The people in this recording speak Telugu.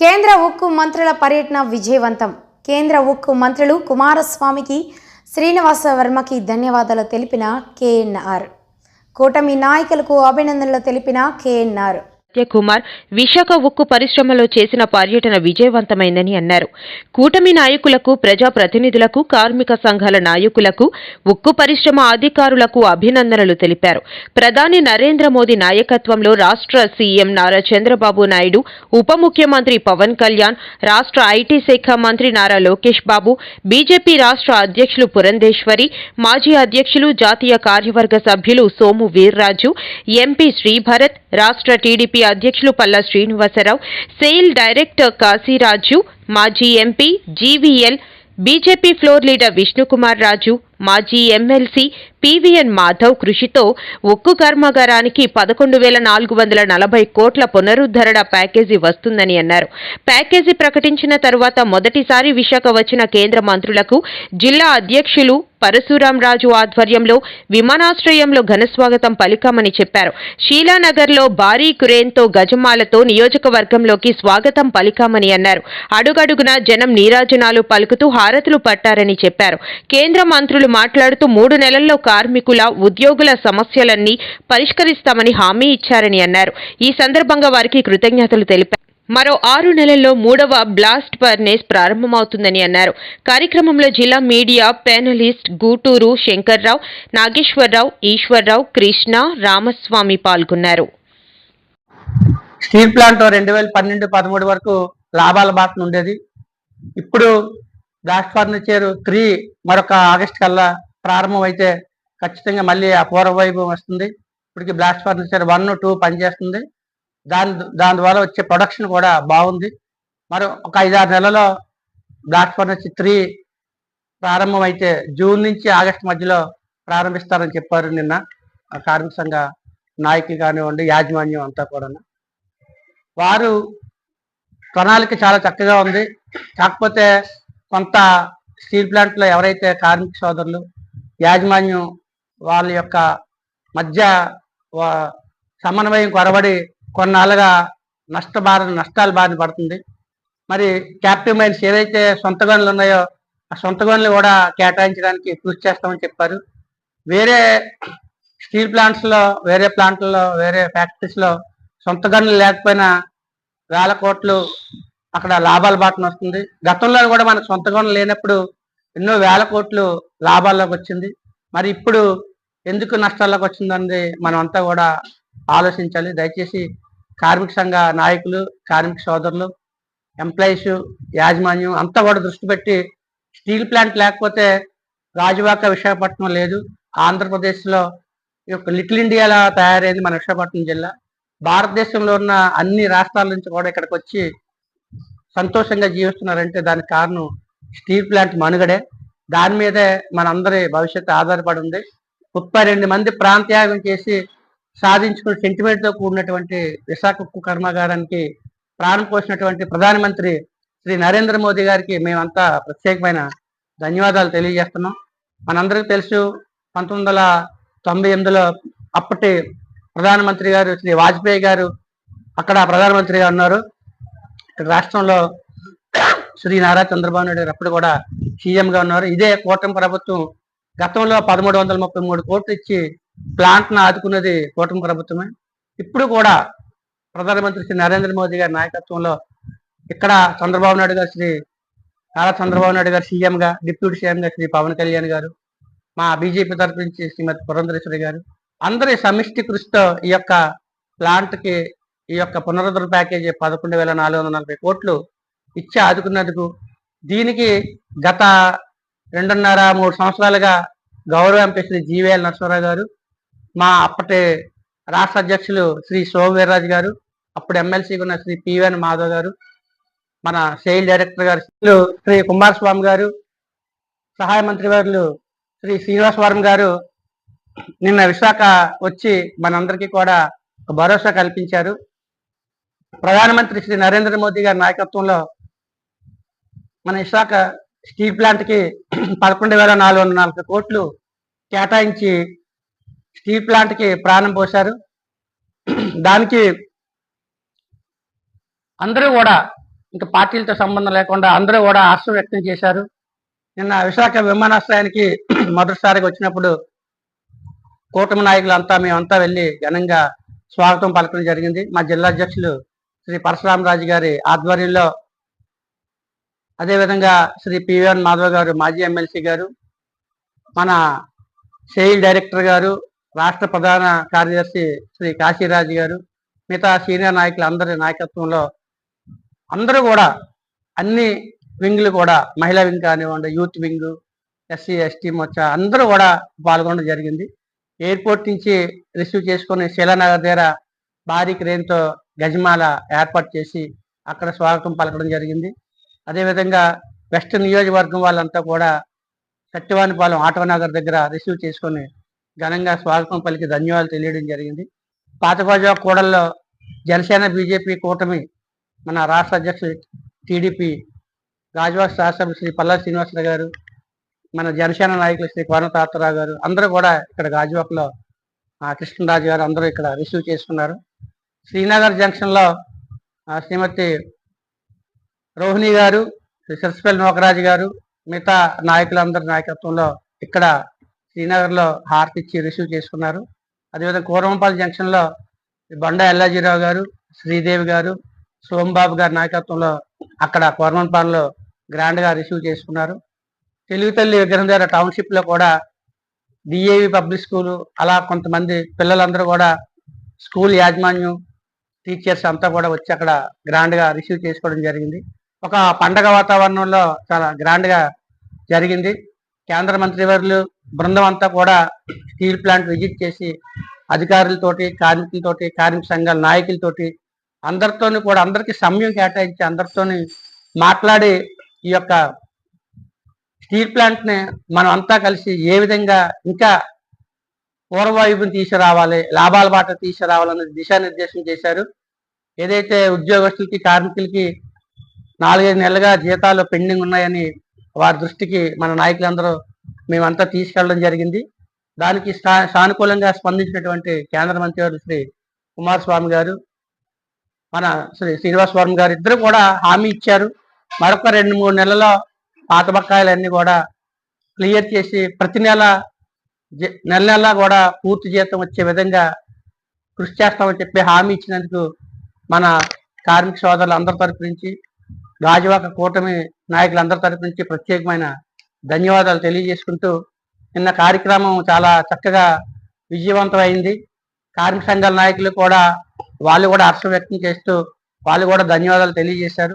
కేంద్ర ఉక్కు మంత్రుల పర్యటన విజయవంతం. కేంద్ర ఉక్కు మంత్రులు కుమారస్వామికి శ్రీనివాసవర్మకి ధన్యవాదాలు తెలిపిన కేఎన్ఆర్. కూటమి నాయకులకు అభినందనలు తెలిపిన కేఎన్ఆర్. సత్యకుమార్ విశాఖ ఉక్కు పరిశ్రమలో చేసిన పర్యటన విజయవంతమైందని అన్నారు. కూటమి నాయకులకు ప్రజాప్రతినిధులకు కార్మిక సంఘాల నాయకులకు ఉక్కు పరిశ్రమ అధికారులకు అభినందనలు తెలిపారు. ప్రధాని నరేంద్ర మోదీ నాయకత్వంలో రాష్ట్ర సీఎం నారా చంద్రబాబు నాయుడు ఉప ముఖ్యమంత్రి పవన్ కళ్యాణ్ రాష్ట్ర ఐటీ శాఖ మంత్రి నారా లోకేష్ బాబు బీజేపీ రాష్ట్ర అధ్యక్షులు పురంధేశ్వరి మాజీ అధ్యక్షులు జాతీయ కార్యవర్గ సభ్యులు సోము వీర్రాజు ఎంపీ శ్రీభరత్ రాష్ట్ర టీడీపీ అధ్యక్షులు పల్లా శ్రీనివాసరావు సెయిల్ డైరెక్టర్ కాశీరాజు మాజీ MP GVL BJP floor leader Vishnukumar Raju మాజీ ఎమ్మెల్సీ పీవీఎన్ మాధవ్ కృషితో ఉక్కు కర్మాగారానికి పదకొండు వేల నాలుగు వందల నలభై కోట్ల పునరుద్ధరణ ప్యాకేజీ వస్తుందని అన్నారు. ప్యాకేజీ ప్రకటించిన తరువాత మొదటిసారి విశాఖ వచ్చిన కేంద్ర మంత్రులకు జిల్లా అధ్యక్షులు పరశురాంరాజు ఆధ్వర్యంలో విమానాశ్రయంలో ఘనస్వాగతం పలికామని చెప్పారు. షీలానగర్లో భారీ క్రేన్తో గజమాలతో నియోజకవర్గంలోకి స్వాగతం పలికామని అన్నారు. అడుగడుగునా జనం నీరాజనాలు పలుకుతూ హారతులు పట్టారని చెప్పారు. కేంద్ర మంత్రులు మాట్లాడుతూ మూడు నెలల్లో కార్మికుల ఉద్యోగుల సమస్యలన్నీ పరిష్కరిస్తామని హామీ ఇచ్చారని అన్నారు. ఈ సందర్భంగా వారికి కృతజ్ఞతలు తెలిపారు. మరో ఆరు నెలల్లో మూడవ బ్లాస్ట్ ఫర్నేస్ ప్రారంభమవుతుందని అన్నారు. కార్యక్రమంలో జిల్లా మీడియా ప్యానలిస్ట్ గూటూరు శంకర్రావు నాగేశ్వరరావు ఈశ్వర్రావు కృష్ణ రామస్వామి పాల్గొన్నారు. స్టీల్ ప్లాంట్ రెండు వేల పన్నెండు పదమూడు వరకు లాభాల బాటన ఉండేది. ఇప్పుడు బ్లాస్ట్ ఫర్నిచర్ త్రీ మరొక ఆగస్ట్ కల్లా ప్రారంభం అయితే ఖచ్చితంగా మళ్ళీ అపూర్వ వైభవం వస్తుంది. ఇప్పటికి బ్లాస్ట్ ఫర్నిచర్ వన్ టూ పనిచేస్తుంది. దాని దాని ద్వారా వచ్చే ప్రొడక్షన్ కూడా బాగుంది. మరి ఒక ఐదారు నెలలో బ్లాస్ట్ ఫర్నిచర్ త్రీ ప్రారంభం అయితే జూన్ నుంచి ఆగస్ట్ మధ్యలో ప్రారంభిస్తారని చెప్పారు నిన్న కార్మిక సంఘ నాయకులు కానివ్వండి యాజమాన్యం అంతా కూడా వారు ప్రణాళిక చాలా చక్కగా ఉంది. కాకపోతే కొంత స్టీల్ ప్లాంట్లో ఎవరైతే కార్మిక సోదరులు యాజమాన్యం వాళ్ళ యొక్క మధ్య సమన్వయం కొరబడి కొన్నాళ్ళుగా నష్టబార నష్టాలు బారిన పడుతుంది. మరి క్యాప్టివ్ మైన్స్ ఏవైతే సొంత గనులు ఉన్నాయో ఆ సొంత గనులు కూడా కేటాయించడానికి కృషి చేస్తామని చెప్పారు. వేరే స్టీల్ ప్లాంట్స్లో వేరే ప్లాంట్లలో వేరే ఫ్యాక్టరీస్లో సొంత గనులు లేకపోయినా వేల కోట్లు అక్కడ లాభాల బాటన వస్తుంది. గతంలో కూడా మనకు సొంత గనులు లేనప్పుడు ఎన్నో వేల కోట్లు లాభాల్లోకి వచ్చింది. మరి ఇప్పుడు ఎందుకు నష్టాల్లోకి వచ్చిందనేది మనం అంతా కూడా ఆలోచించాలి. దయచేసి కార్మిక సంఘ నాయకులు కార్మిక సోదరులు ఎంప్లాయీస్ యాజమాన్యం అంతా కూడా దృష్టి పెట్టి స్టీల్ ప్లాంట్ లేకపోతే రాజువాక విశాఖపట్నం లేదు. ఆంధ్రప్రదేశ్లో ఈ యొక్క లిటిల్ ఇండియాలా తయారైంది మన విశాఖపట్నం జిల్లా. భారతదేశంలో ఉన్న అన్ని రాష్ట్రాల నుంచి కూడా ఇక్కడికి వచ్చి సంతోషంగా జీవిస్తున్నారంటే దానికి కారణం స్టీల్ ప్లాంట్ మనుగడే. దాని మీదే మనందరి భవిష్యత్తు ఆధారపడి ఉంది. ముప్పై రెండు మంది ప్రాంత్యాగం చేసి సాధించుకున్న సెంటిమెంట్తో కూడినటువంటి విశాఖ ఉక్కు కర్మాగారానికి ప్రాణం పోసినటువంటి ప్రధానమంత్రి శ్రీ నరేంద్ర మోదీ గారికి మేమంతా ప్రత్యేకమైన ధన్యవాదాలు తెలియజేస్తున్నాం. మనందరికీ తెలుసు పంతొమ్మిది వందల తొంభై ఎనిమిదిలో అప్పటి ప్రధానమంత్రి గారు శ్రీ వాజ్పేయి గారు అక్కడ ప్రధానమంత్రిగా ఉన్నారు. ఇక్కడ రాష్ట్రంలో శ్రీ నారా చంద్రబాబు నాయుడు గారు అప్పుడు కూడా సీఎం గా ఉన్నారు. ఇదే కూటమి ప్రభుత్వం గతంలో పదమూడు వందల ముప్పై మూడు కోట్లు ఇచ్చి ప్లాంట్ను ఆదుకున్నది కూటమి ప్రభుత్వమే. ఇప్పుడు కూడా ప్రధానమంత్రి శ్రీ నరేంద్ర మోదీ గారి నాయకత్వంలో ఇక్కడ చంద్రబాబు నాయుడు గారు శ్రీ నారా చంద్రబాబు నాయుడు గారు సీఎం గా డిప్యూటీ సీఎం గా శ్రీ పవన్ కళ్యాణ్ గారు మా బీజేపీ తరపు నుంచి శ్రీమతి పురంధరేశ్వరి గారు అందరి సమిష్టి కృషితో ఈ యొక్క ప్లాంట్కి ఈ యొక్క పునరుద్ధరణ ప్యాకేజీ పదకొండు వేల నాలుగు వందల నలభై కోట్లు ఇచ్చి ఆదుకున్నందుకు దీనికి గత రెండున్నర మూడు సంవత్సరాలుగా గౌరవ ఎంపీ శ్రీ జీవీఎల్ నరసింహరావు గారు మా అప్పటి రాష్ట్ర అధ్యక్షులు శ్రీ సోమవీర్రాజు గారు అప్పుడు ఎమ్మెల్సీగా ఉన్న శ్రీ పివన్ మాధవ్ గారు మన సేల్ డైరెక్టర్ గారు శ్రీ కుమారస్వామి గారు సహాయ మంత్రి వారు శ్రీ శ్రీనివాసవరం గారు నిన్న విశాఖ వచ్చి మనందరికీ కూడా ఒక భరోసా కల్పించారు. ప్రధానమంత్రి శ్రీ నరేంద్ర మోదీ గారి నాయకత్వంలో మన విశాఖ స్టీల్ ప్లాంట్కి పదకొండు వేల నాలుగు వందల నాలుగు కోట్లు కేటాయించి స్టీల్ ప్లాంట్కి ప్రాణం పోశారు. దానికి అందరూ కూడా ఇంకా పార్టీలతో సంబంధం లేకుండా అందరూ కూడా హర్షం వ్యక్తం చేశారు. నిన్న విశాఖ విమానాశ్రయానికి మొదటిసారిగా వచ్చినప్పుడు కూటమి నాయకులంతా మేమంతా వెళ్ళి ఘనంగా స్వాగతం పలకడం జరిగింది. మా జిల్లా అధ్యక్షులు శ్రీ పరశురామరాజు గారి ఆధ్వర్యంలో అదేవిధంగా శ్రీ పివిఎన్ మాధవ్ గారు మాజీ ఎమ్మెల్సీ గారు మన సెయిల్ డైరెక్టర్ గారు రాష్ట్ర ప్రధాన కార్యదర్శి శ్రీ కాశీరాజు గారు మిగతా సీనియర్ నాయకులు అందరి నాయకత్వంలో అందరూ కూడా అన్ని వింగ్లు కూడా మహిళా వింగ్ కానివ్వండి యూత్ వింగ్ ఎస్సీ ఎస్టీ మొచ్చ అందరూ కూడా పాల్గొనడం జరిగింది. ఎయిర్పోర్ట్ నుంచి రిసీవ్ చేసుకుని శీలానగర్ దగ్గర భారీ క్రేన్తో గజమాల ఏర్పాటు చేసి అక్కడ స్వాగతం పలకడం జరిగింది. అదేవిధంగా వెస్ట్ నియోజకవర్గం వాళ్ళంతా కూడా సత్యవానిపాలెం ఆటోనగర్ దగ్గర రిసీవ్ చేసుకొని ఘనంగా స్వాగతం పలికి ధన్యవాదాలు తెలియడం జరిగింది. పాతకోజా కూడల్లో జనసేన బీజేపీ కూటమి మన రాష్ట్ర అధ్యక్షుడు టీడీపీ రాజవాస శాసన శ్రీ పల్లా శ్రీనివాసరావు గారు మన జనసేన నాయకులు శ్రీ కోన తాతారావు గారు అందరూ కూడా ఇక్కడ గాజువాకలో కృష్ణరాజు గారు అందరూ ఇక్కడ రిసీవ్ చేసుకున్నారు. శ్రీనగర్ జంక్షన్లో శ్రీమతి రోహిణి గారు శ్రీ సరస్వతి నోకరాజు గారు మిగతా నాయకులందరి నాయకత్వంలో ఇక్కడ శ్రీనగర్లో హారతి ఇచ్చి రిసీవ్ చేసుకున్నారు. అదేవిధంగా కూరమంపల్లి జంక్షన్లో బండ ఎల్లాజీరావు గారు శ్రీదేవి గారు సోంబాబు గారి నాయకత్వంలో అక్కడ కోరమంపాలలో గ్రాండ్గా రిసీవ్ చేసుకున్నారు. తెలుగు తల్లి విగ్రహం దగ్గర టౌన్షిప్లో కూడా డిఏవి పబ్లిక్ స్కూలు అలా కొంతమంది పిల్లలందరూ కూడా స్కూల్ యాజమాన్యం టీచర్స్ అంతా కూడా వచ్చి అక్కడ గ్రాండ్గా రిసీవ్ చేసుకోవడం జరిగింది. ఒక పండగ వాతావరణంలో చాలా గ్రాండ్గా జరిగింది. కేంద్ర మంత్రివర్యులు బృందం అంతా కూడా స్టీల్ ప్లాంట్ విజిట్ చేసి అధికారులతోటి కార్మికులతోటి కార్మిక సంఘాల నాయకులతోటి అందరితోని కూడా అందరికి సమయం కేటాయించి అందరితోని మాట్లాడి ఈ యొక్క స్టీల్ ప్లాంట్ని మనం అంతా కలిసి ఏ విధంగా ఇంకా పూర్వవైపుని తీసుకురావాలి లాభాల బాట తీసుకురావాలన్న దిశానిర్దేశం చేశారు. ఏదైతే ఉద్యోగస్తులకి కార్మికులకి నాలుగైదు నెలలుగా జీతాలు పెండింగ్ ఉన్నాయని వారి దృష్టికి మన నాయకులందరూ మేమంతా తీసుకెళ్ళడం జరిగింది. దానికి సా- సానుకూలంగా స్పందించినటువంటి కేంద్ర మంత్రి శ్రీ కుమారస్వామి గారు మన శ్రీ శ్రీనివాస్ గారు ఇద్దరు కూడా హామీ ఇచ్చారు. మరొక రెండు మూడు నెలల్లో పాత బకాయిలన్నీ కూడా క్లియర్ చేసి ప్రతి నెల జ- నెల నెలా కూడా పూర్తి జీతం వచ్చే విధంగా కృషి చేస్తామని చెప్పి హామీ ఇచ్చినందుకు మన కార్మిక సోదరులు అందరి తరపు నుంచి గాజువాక కూటమి నాయకులందరి తరపు నుంచి ప్రత్యేకమైన ధన్యవాదాలు తెలియజేసుకుంటూ నిన్న కార్యక్రమం చాలా చక్కగా విజయవంతమైంది. కార్మిక సంఘాల నాయకులు కూడా వాళ్ళు కూడా హర్షం వ్యక్తం చేస్తూ వాళ్ళు కూడా ధన్యవాదాలు తెలియజేశారు.